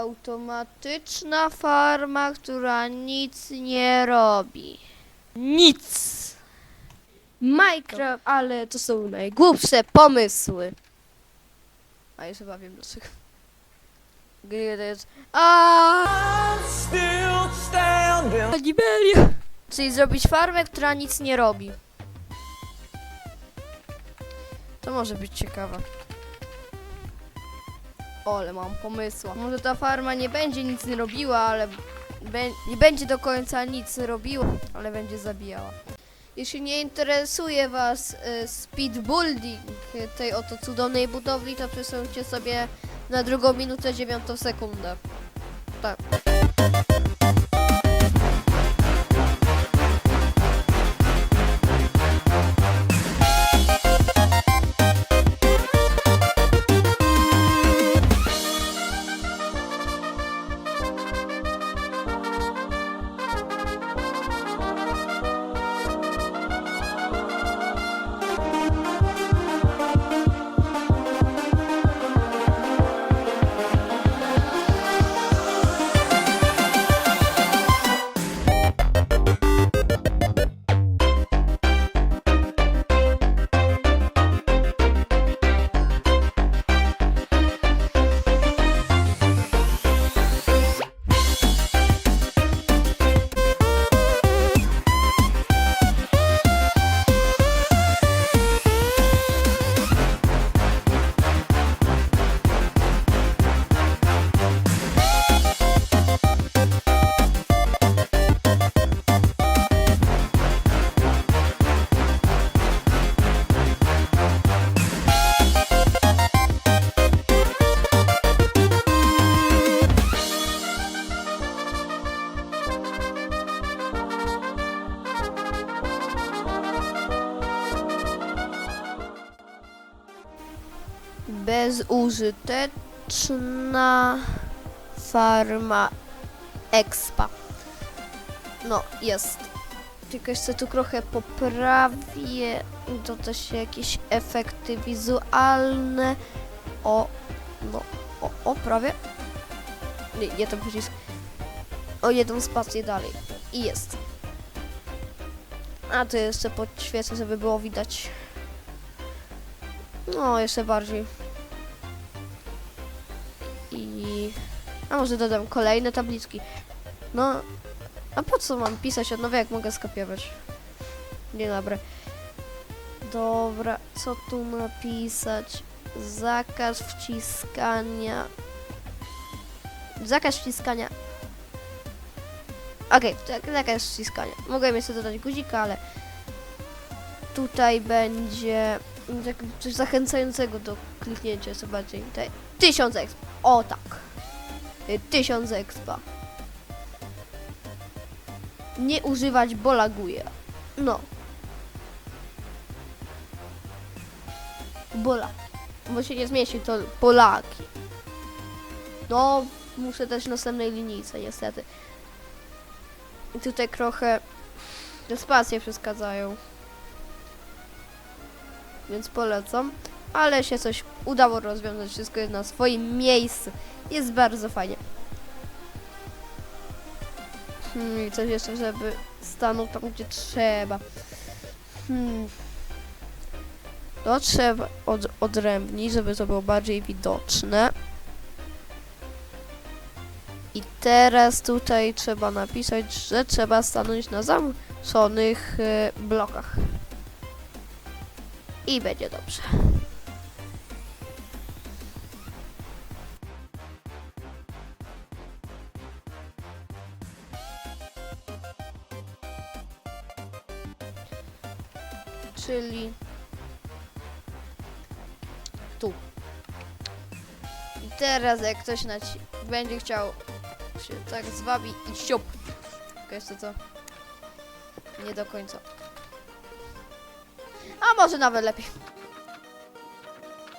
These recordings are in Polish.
Automatyczna farma, która nic nie robi. Nic. Minecraft, ale to są najgłupsze pomysły. A już chyba wiem dlaczego. Gry to jest... Aaaa! Anibelia! Czyli zrobić farmę, która nic nie robi. To może być ciekawe. O, ale mam pomysła. Może ta farma nie będzie nic nie robiła, ale be- nie będzie do końca nic robiła, ale będzie zabijała. Jeśli nie interesuje Was y, speedbuilding tej oto cudownej budowli, to przesuńcie sobie na drugą minutę dziewiątą sekundę. Tak. Bezużyteczna farma expa. No, jest. Tylko jeszcze tu trochę poprawię. Doda się jakieś efekty wizualne. O, no, o, o, prawie. Nie, nie ten przycisk. O jedną spację dalej. I jest. A to jeszcze podświecę, żeby było widać. No, jeszcze bardziej. A może dodam kolejne tabliczki. No, a po co mam pisać od nowa, jak mogę skopiować? Nie, dobra. Dobra, co tu napisać? Zakaz wciskania... Zakaz wciskania... Okej, tak, zakaz wciskania. Mogłem jeszcze dodać guzika, ale... Tutaj będzie... Tak, coś zachęcającego do kliknięcia, zobaczcie. Tutaj 1000 exp. O tak. Y, 1000 expa. Nie używać, bo laguje. No. Bola. Bo się nie zmieści, to Polaki. No, muszę też następnej linijce, niestety. I tutaj trochę spacje przeszkadzają. Więc polecam. Ale się coś udało rozwiązać. Wszystko jest na swoim miejscu. Jest bardzo fajnie. Hmm, i coś jeszcze, żeby stanął tam, gdzie trzeba. Hmm. To trzeba od, odrębnić, żeby to było bardziej widoczne. I teraz tutaj trzeba napisać, że trzeba stanąć na zamknionych e, blokach. I będzie dobrze. Czyli tu. I teraz jak ktoś naci- będzie chciał się tak zwabi i siup. Tylko jeszcze co? Nie do końca. A może nawet lepiej.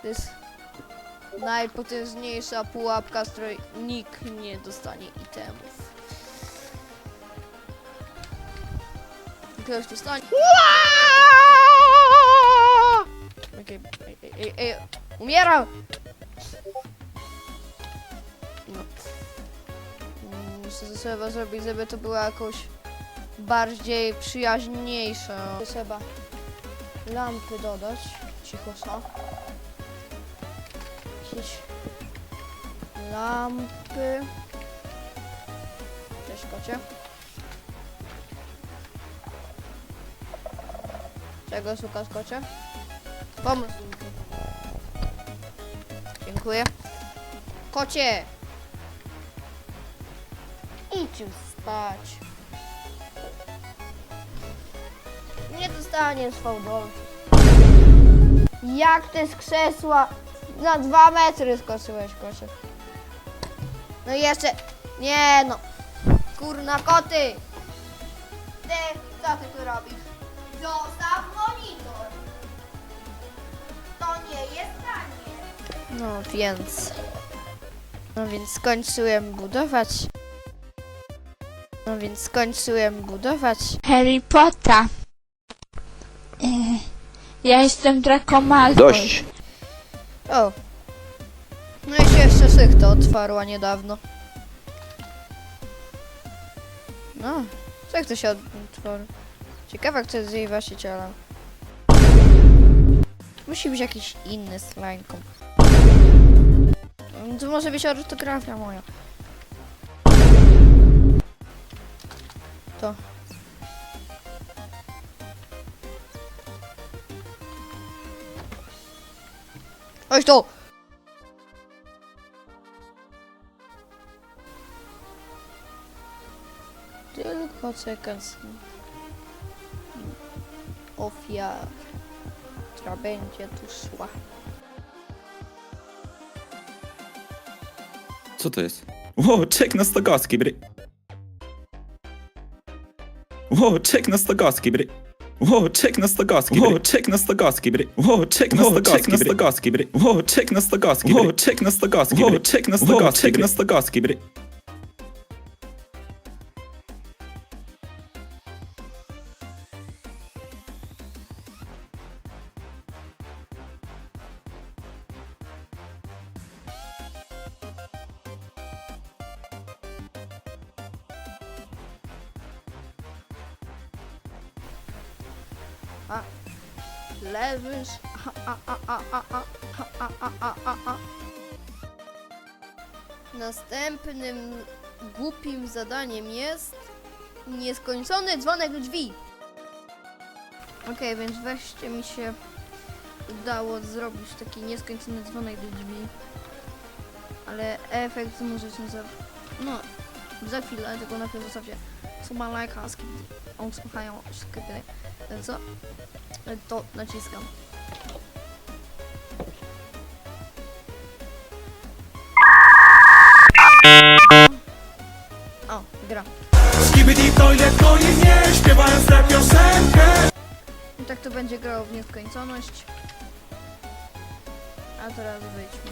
To jest najpotężniejsza pułapka, z której nikt nie dostanie itemów. Ktoś dostanie. Okej, ej, ej, ej, ej, umieram! No. Jeszcze to trzeba zrobić, żeby to było jakoś bardziej przyjaźniejsze. Trzeba lampy dodać. Cicho są. Jakieś lampy. Cześć kocie. Czego szukasz kocie? Pomóż mi. Dziękuję. Kocie! Idź już spać. Nie dostaniesz fałdol. Jak ty z krzesła na dwa metry skoczyłeś, kocie? No i jeszcze... Nie no. Kurna koty! Ty, co ty tu robisz? Zostaw nie jest tanie. No więc... No więc skończyłem budować. No więc skończyłem budować. Harry Potter. E, ja jestem Draco Malfoy. Dość. O! No i się jeszcze szychta otwarła niedawno. No, jak to się otworzy? Ciekawe, kto jest jej właścicielem. Musi być jakiś inny. Mm, To może być ortografia moja. To. Chodź tu! Tylko czekać na ofiarę, która będzie tu szła. Co to jest? Ło, czek na Stogowski, bry. Ło, czek na Stogowski, bry. Ło, czek na Stogowski, Ło, czek na Stogowski, bry. Ło, czek na Stogowski, bry. Ło, czek na Stogowski, Ło, czek na Stogowski, Ło, czek na Stogowski, czek na Stogowski, bry. A, a, a, a, a, a, a, a, a, a. Następnym głupim zadaniem jest nieskończony dzwonek drzwi. Okej, więc weźcie mi się udało zrobić taki nieskończony dzwonek do drzwi. Ale efekt możecie za... No, za chwilę, tylko najpierw zostawcie suba lajka, skip... O, słuchają, skipy. Co? To naciskam. O, gra. Skibidi toilet goni mnie, śpiewając tę piosenkę. I tak to będzie grało w nieskończoność. A teraz wyjdźmy.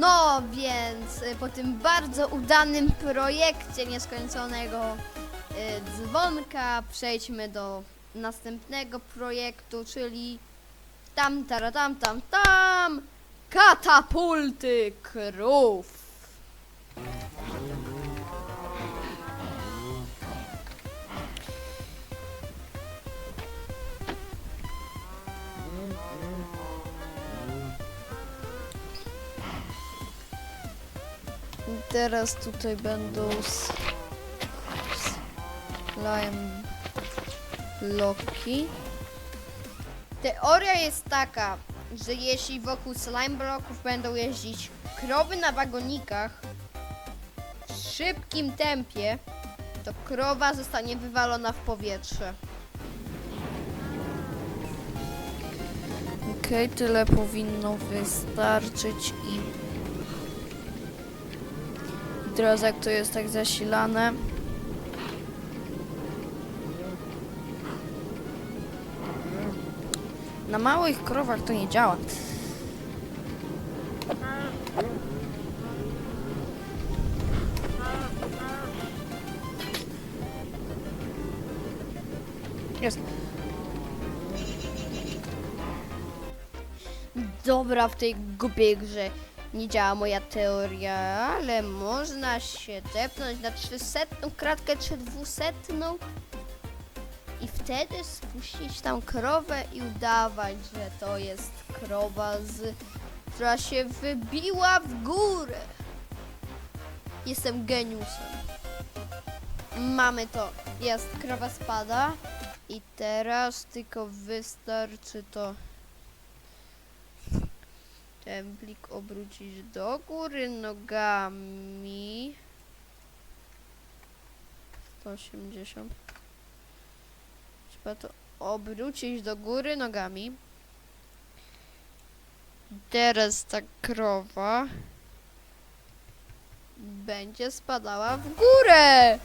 No więc y, po tym bardzo udanym projekcie nieskończonego y, dzwonka przejdźmy do następnego projektu, czyli tam, tara, tam, tam, tam katapulty krów. I teraz tutaj będą z, lime bloki. Teoria jest taka, że jeśli wokół slime bloków będą jeździć krowy na wagonikach w szybkim tempie, to krowa zostanie wywalona w powietrze. Okej, tyle powinno wystarczyć i teraz jak to jest tak zasilane. Na małych krowach to nie działa. Jest. Dobra, w tej głupiej grze nie działa moja teoria, ale można się tepnąć na 300 kratkę czy 200 i wtedy spuścić tam krowę i udawać, że to jest krowa, z, która się wybiła w górę. Jestem geniusem. Mamy to. Jest, krowa spada. I teraz tylko wystarczy to plik obrócić do góry nogami. 180. Trzeba to obrócić do góry nogami. Teraz ta krowa będzie spadała w górę.